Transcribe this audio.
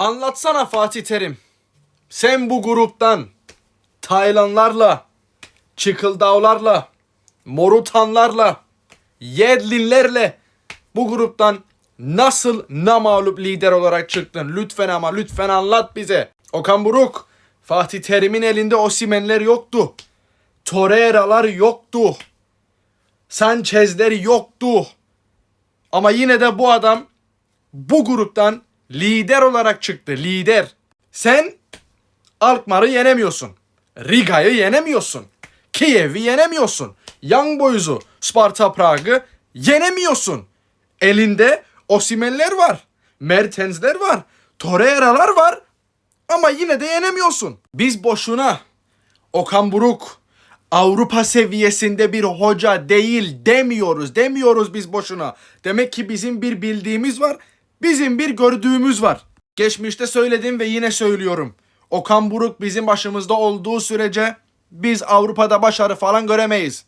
Anlatsana Fatih Terim. Sen bu gruptan Taylanlarla, Çıkıldağlarla, Morutanlarla, Yedlinlerle bu gruptan nasıl namalup lider olarak çıktın? Lütfen ama lütfen anlat bize. Okan Buruk, Fatih Terim'in elinde Osimenler yoktu. Torreira'lar yoktu. Sanchez'ler yoktu. Ama yine de bu adam bu gruptan lider olarak çıktı. Lider. Sen Alkmaar'ı yenemiyorsun. Riga'yı yenemiyorsun. Kiev'i yenemiyorsun. Young Boys'u, Sparta Prag'ı yenemiyorsun. Elinde Osimenler var. Mertensler var. Torreira'lar var. Ama yine de yenemiyorsun. Biz boşuna Okan Buruk Avrupa seviyesinde bir hoca değil demiyoruz. Demiyoruz biz boşuna. Demek ki bizim bir bildiğimiz var. Bizim bir gördüğümüz var. Geçmişte söyledim ve yine söylüyorum. Okan Buruk bizim başımızda olduğu sürece biz Avrupa'da başarı falan göremeyiz.